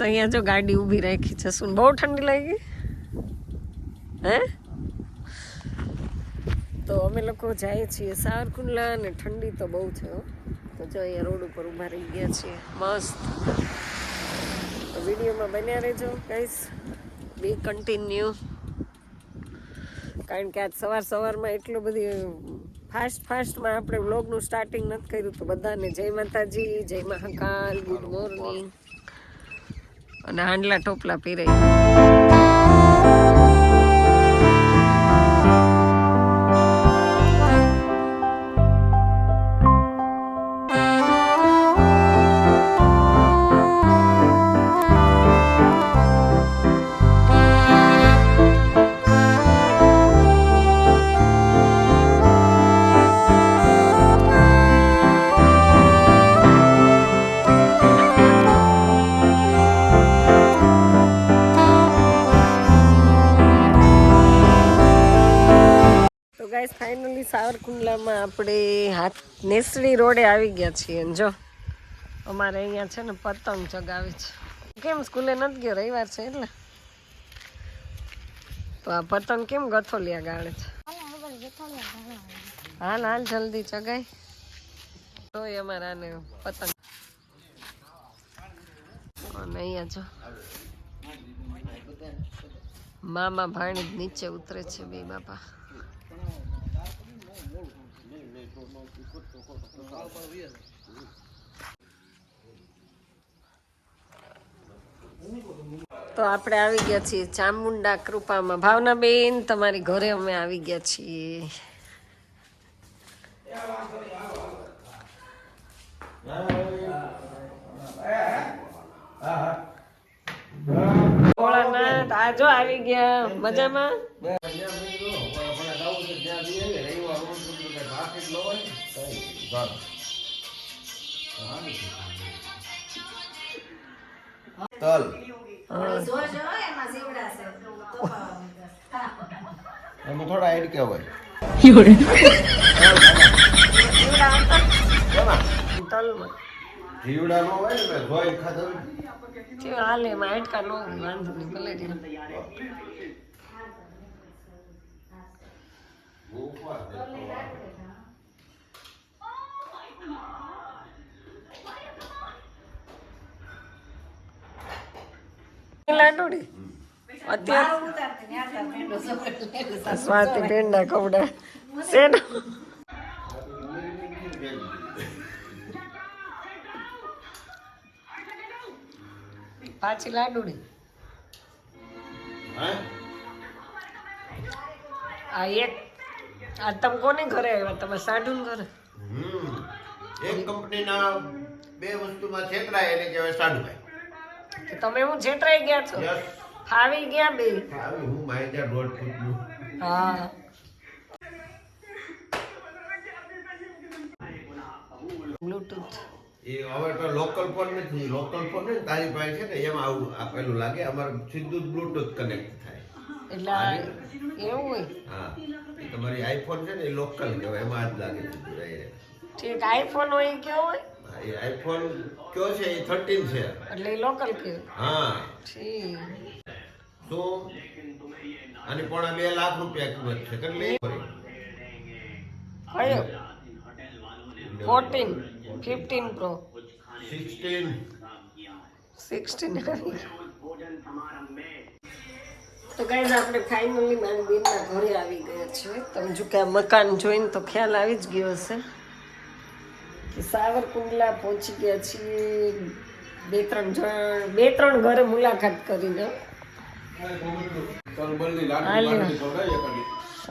Guys અહીંયા જો ગાડી ઊભી રાખી છે. શું, બહુ ઠંડી લાગી? હે? તો અમે લોકો જઈએ છીએ સાવરકુંડલા અને ઠંડી તો બહુ છે તો જો અહીંયા રોડ ઉપર ઊભા રહી ગયા છીએ. મસ્ત. વિડીયોમાં બન્યા રહેજો ગાઈસ બી કન્ટિન્યુ કારણ કે આજ સવાર સવારમાં એટલું બધી ફાસ્ટ ફાસ્ટમાં આપણે વ્લોગનું સ્ટાર્ટિંગ નથી કર્યું, તો બધાને જય માતાજી, જય મહાકાલ ગુડ મોર્નિંગ અને હાંડલા ટોપલા પીરાઈ ફાઇનલી સાવરકુંડલામાં આપણે હાથ નેસડી રોડે આવી ગયા છીએ. જો, અમારે અહીંયા છે ને પતંગ ચગાવે છે. કેમ સ્કૂલે નથી ગયો? રવિવાર છે એટલે. તો આ પતંગ કેમ ગથોલિયા ગાળે છે? હાલ હાલ, જલ્દી ચગાય. તોય અમારા આને પતંગ. અને અહીંયા જો. મામા ભાણી નીચે ઉતરે છે બે બાપા. તો આપણે આવી ગયા છીએ ચામુંડા કૃપામાં. ભાવનાબેન, તમારી ઘરે અમે આવી ગયા છીએ. ભોળાનાથ, આ જો આવી ગયા. મજામાં? તલ એમાં થોડા એડ કહેવાય જીવડા નો હોય ને ધોઈ ખાધો કેવું હાલે એમાં હાડકા નો હોય, વાંધો નહીં ભલે રહ્યો. લાડુડી અત્યારે સ્વાતિ બેન ના કપડા શેનો? પાછી લાડુડી આ એક આ તમે કોને ઘરે આવ્યા? તમે સાઢુ ઘરે? એક કંપનીના બે વસ્તુમાં છેતરાય એને કહેવાય સાડુભાઈ તમે હું છેતરાઈ ગયા છો? ફાવી ગયા બે? ફાવી હું મારી ત્યાં દોઢ ફૂટનું હા. બ્લૂટૂથ એ હવે તો લોકલ ફોન નથી લોકલ ફોન ને તારી પાસે છે ને એમાં આવું આપેલું લાગે અમારે સીધું બ્લૂટૂથ કનેક્ટ થાય. એટલે એવું હોય? હા. એ તમારી આઈફોન છે ને એ લોકલ કહેવાય એમાં જ લાગે ઠીક આઈફોન હોય કેવો હોય? એ આઈફોન કયો છે? એ થર્ટીન છે. એટલે એ લોકલ કે હા. ઠીક. તો અને પોણા બે લાખ રૂપિયા કિંમત છે. કેટલી? કયો? Fourteen fifteen pro sixteen sixteen તો ગાઈઝ આપણે ફાઇનલી મારી બેનના ઘરે આવી ગયા છીએ તમે જો કે મકાન જોઈને તો ખ્યાલ આવી જ ગયો હશે. કે સાવરકુંડલા પહોંચી ગયા છીએ. બે ત્રણ જણ બે ત્રણ ઘરે મુલાકાત કરીને.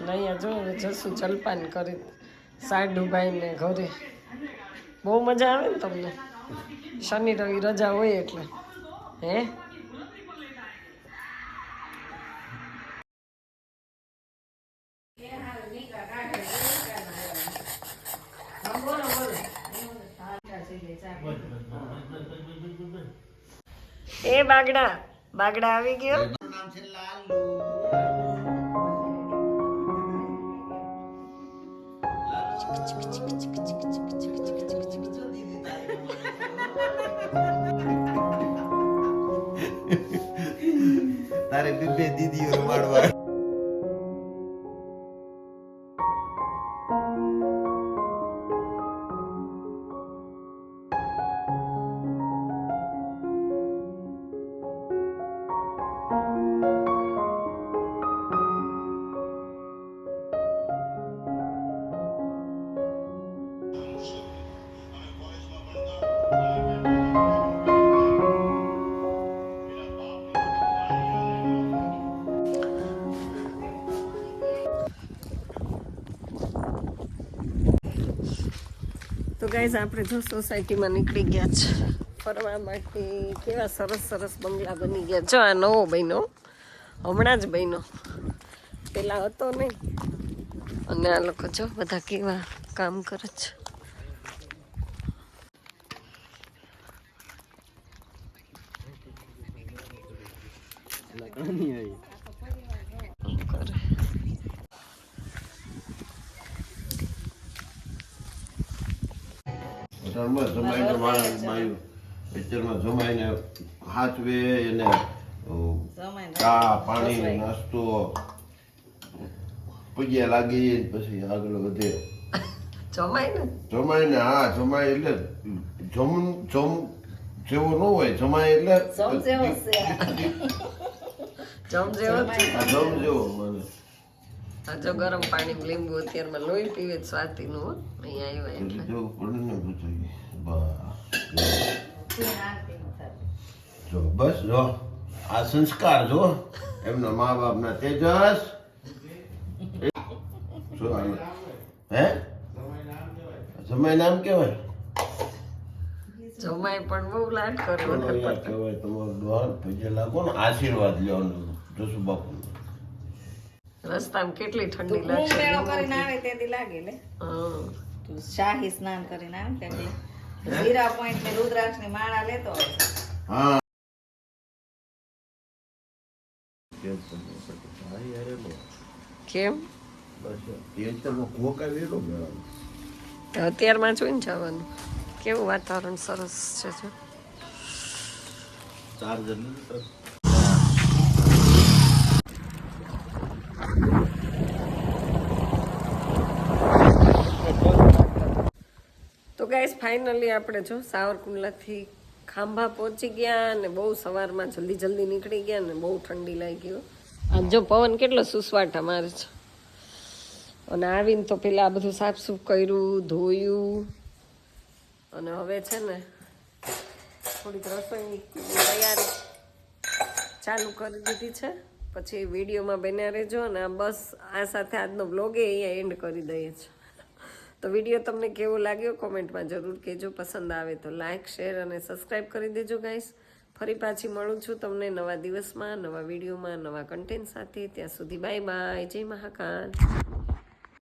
અહીંયા જો જશું જલપાન કરી સાડુભાઈ ને ઘરે. બહુ મજા આવે ને તમને? શનિ રવિ રજા હોય એટલે. હે? એ બાગડા બાગડા આવી ગયો. નામ છે તારે બે દીદીઓ રમાડવા. તો ગાઈઝ આપણે જો સોસાયટીમાં નીકળી ગયા છે. ફરવા માટે કેવા સરસ સરસ બંગલા બની ગયા. જો આ નવો બન્યો. હમણાં જ બન્યો. પેલા હતો નહીં. અને આ લોકો જો બધા કેવા કામ કરે છે કરે. હોટલમાં જમાઈને માણસ માયું પિક્ચરમાં જમાઈને હાચવે એને ચા પાણી નાસ્તો પગ્યા લાગી પછી આગળ વધે. જમાય ને જમાઈને હા જમાય એટલે જમ જમ જેવો ન હોય જમાય એટલે જમ જેવો જમ જેવો મને. જો ગરમ પાણી લીંબુ અત્યારમાં લોહી પીવે જ સ્વાતિનું હો. અહીંયા આવ્યા ને જો બસ. જો આ સંસ્કાર જો. એમના મા બાપના તેજસ. હે? સમય નામ કેવાય જમાય પણ બહુ લાડ કરે. કહેવાય તમારું દ્વાર. પછી લાગો ને આશીર્વાદ લેવાનું. જસુ બાપુ રસ્તામાં કેટલી ઠંડી મેળો કરીને આવે તેથી લાગે લે. તું શાહી સ્નાન કરીને આવે ને તેથી હીરા પોઈન્ટ ને રુદ્રાક્ષની માળા લેતો હા. કેમ? અત્યારમાં જોઈને જવાનું. કેવું વાતાવરણ સરસ છે ચાર તો ગાઈસ ફાઇનલી આપણે જો સાવરકુંડલાથી ખાંભા પહોંચી ગયા અને બહુ સવારમાં જલ્દી જલ્દી નીકળી ગયા ને બહુ ઠંડી લાગી. આ જો પવન કેટલો સુસવાટા મારે છે. અને આવીને તો પેલા આ બધું સાફસૂફ કર્યું, ધોયું. અને હવે છે ને થોડીક રસોઈની તૈયારી ચાલુ કરી દીધી છે. પછી વિડીયોમાં બન્યા રહેજો અને બસ આ સાથે આજનો બ્લોગ એ અહીંયા એન્ડ કરી દઈએ છીએ. તો વીડિયો તમને કેવો લાગ્યો? કોમેન્ટમાં જરૂર કહેજો. પસંદ આવે તો લાઇક શેર અને સબસ્ક્રાઈબ કરી દેજો ગાઈસ. ફરી પાછી મળું છું તમને નવા દિવસમાં, નવા વિડીયોમાં, નવા કન્ટેન્ટ સાથે. ત્યાં સુધી બાય બાય જય મહાકાલ.